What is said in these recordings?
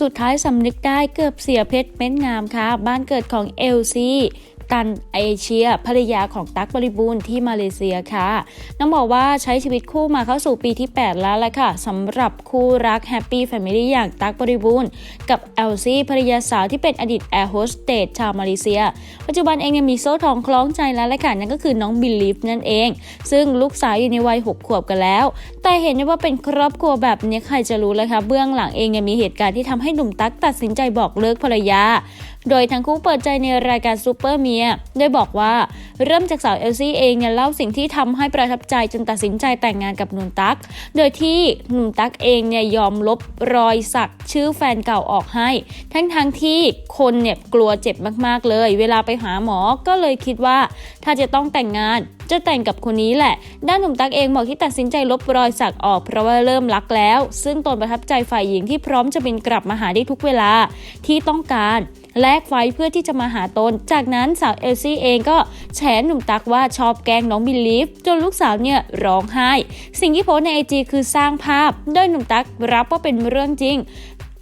สุดท้ายสำนึกได้เกือบเสียเพชรเม้นงามค่ะ บ้านเกิดของเอลซี ตันเอเชียภรรยาของตั๊กบริบูรณ์ที่มาเลเซียค่ะ น้องบอกว่าใช้ชีวิตคู่มาเข้าสู่ปีที่ 8 แล้วละค่ะสำหรับคู่รักแฮปปี้แฟมิลี่อย่างตั๊กบริบูรณ์กับเอลซีภรรยาสาวที่เป็นอดีตแอร์โฮสเตสชาวมาเลเซีย ปัจจุบันเองเนี่ยมีโซ่ทองคล้องใจแล้วละค่ะนั่นก็คือน้องบิลลิฟนั่นเอง ซึ่งลูกสาวอยู่ในวัย6ขวบกันแล้ว แต่เห็นได้ว่าเป็นครอบครัวแบบนี้ใครจะรู้เลยคะเบื้องหลังเองเนี่ยมีเหตุการณ์ที่ทำให้หนุ่มตั๊กตัดสินใจบอกเลิกภรรยา โดยทั้งคู่เปิดใจในรายการซูเปอร์เมียโดยบอกว่าเริ่มจากสาวเอลซี่เองเนี่ยเล่าสิ่งที่ทำให้ประทับใจจนตัดสินใจแต่งงานกับหนุ่มตั๊กโดยที่หนุ่มตั๊กเองเนี่ยยอมลบรอยสักชื่อแฟนเก่าออกให้ ทั้งทั้งที่คนเนี่ยกลัวเจ็บมากๆเลย เวลาไปหาหมอก็เลยคิดว่า ถ้าจะต้องแต่งงานจะแต่งกับคนนี้แหละ ด้านหนุ่มตั๊กเองบอกที่ตัดสินใจลบรอยสักออกเพราะว่าเริ่มรักแล้ว ซึ่งตนประทับใจฝ่ายหญิงที่พร้อมจะบินกลับมาหาได้ทุกเวลาที่ต้องการ แลกไฟเพื่อที่จะมาหาตน จากนั้นสาวเอลซี่เองก็แฉหนุ่มตักว่าชอบแกล้งน้องบิลลีฟจนลูกสาวเนี่ยร้องไห้ สิ่งที่โพสในไอจีคือสร้างภาพโดยหนุ่มตักรับว่าเป็นเรื่องจริง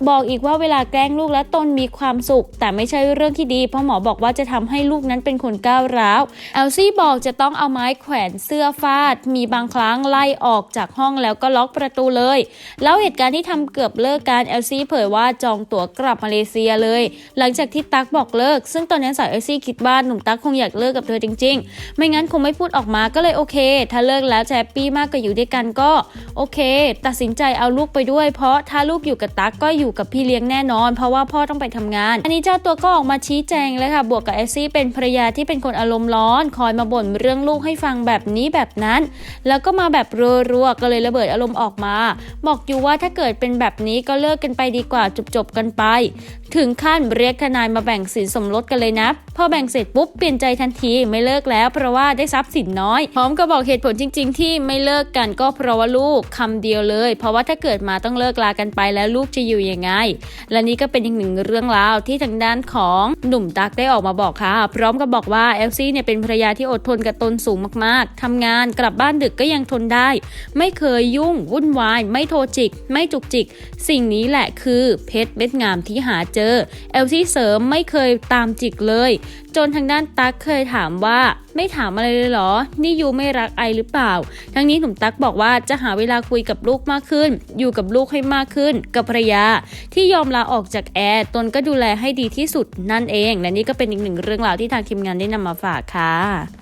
บอกอีกว่าเวลาแกล้งลูกและตนมีความสุข แต่ไม่ใช่เรื่องที่ดี เพราะหมอบอกว่าจะทำให้ลูกนั้นเป็นคนก้าวร้าวเอลซี่บอกจะต้องเอาไม้แขวนเสื้อฟาด มีบางครั้งไล่ออกจากห้องแล้วก็ล็อกประตูเลยแล้วเหตุการณ์ที่ทำเกือบเลิกการเอลซี่เผยว่าจองตั๋วกลับมาเลเซียเลย หลังจากที่ตั๊กบอกเลิก ซึ่งตอนนี้นสาวเอลซี่คิดว่าหนุ่มตั๊กคงอยากเลิกกับเธอจริง ๆ ไม่งั้นคงไม่พูดออกมาก็เลยโอเค ถ้าเลิกแล้วแฮปปี้มากก็อยู่ด้วยกันก็โอเค ตัดสินใจเอาลูกไปด้วย เพราะถ้าลูกอยู่กับตั๊กก็อยู่กับพี่เลี้ยงแน่นอน เพราะว่าพ่อต้องไปทำงาน อันนี้เจ้าตัวก็ออกมาชี้แจงเลยค่ะบวกกับเอซซี่เป็นภรรยาที่เป็นคนอารมณ์ร้อน คอยมาบ่นเรื่องลูกให้ฟังแบบนี้แบบนั้น แล้วก็มาแบบรัวๆก็เลยระเบิดอารมณ์ออกมา บอกอยู่ว่าถ้าเกิดเป็นแบบนี้ก็เลิกกันไปดีกว่าจบๆกันไป ถึงขั้นเรียกทนายมาแบ่งสินสมรสกันเลยนะพอแบ่งเสร็จปุ๊บเปลี่ยนใจทันทีไม่เลิกแล้ว เพราะว่าได้ทรัพย์สินน้อยพร้อมกับอกเหตุผลจริง ๆ ที่ไม่เลิกกันก็เพราะว่าลูกคำเดียวเลย เพราะว่าถ้าเกิดมาต้องเลิกลากันไปแล้วลูกจะอยู่ยังไง และนี่ก็เป็นอีกหนึ่งเรื่องราวที่ทางด้านของหนุ่มตักได้ออกมาบอกค่ะ พร้อมกับบอกว่าเอลซี่เนี่ยเป็นภรรยาที่อดทนกับตนสูงมากๆทำงานกลับบ้านดึกก็ยังทนได้ ไม่เคยยุ่ง วุ่นวาย ไม่โทรจิก ไม่จุกจิก สิ่งนี้แหละคือเพชรเม็ดงามที่หาเจอเอลซี่เสริมไม่เคยตามจิกเลย จนทางด้านตั๊กเคยถามว่าไม่ถามอะไรเลยเหรอ นี่ยูไม่รักไอหรือเปล่า ทั้งนี้หนุ่มตั๊กบอกว่าจะหาเวลาคุยกับลูกมากขึ้น อยู่กับลูกให้มากขึ้น กับภรรยา ที่ยอมลาออกจากแอร์ตนก็ดูแลให้ดีที่สุดนั่นเอง และนี่ก็เป็นอีกหนึ่งเรื่องราวที่ทางทีมงานได้นำมาฝากค่ะ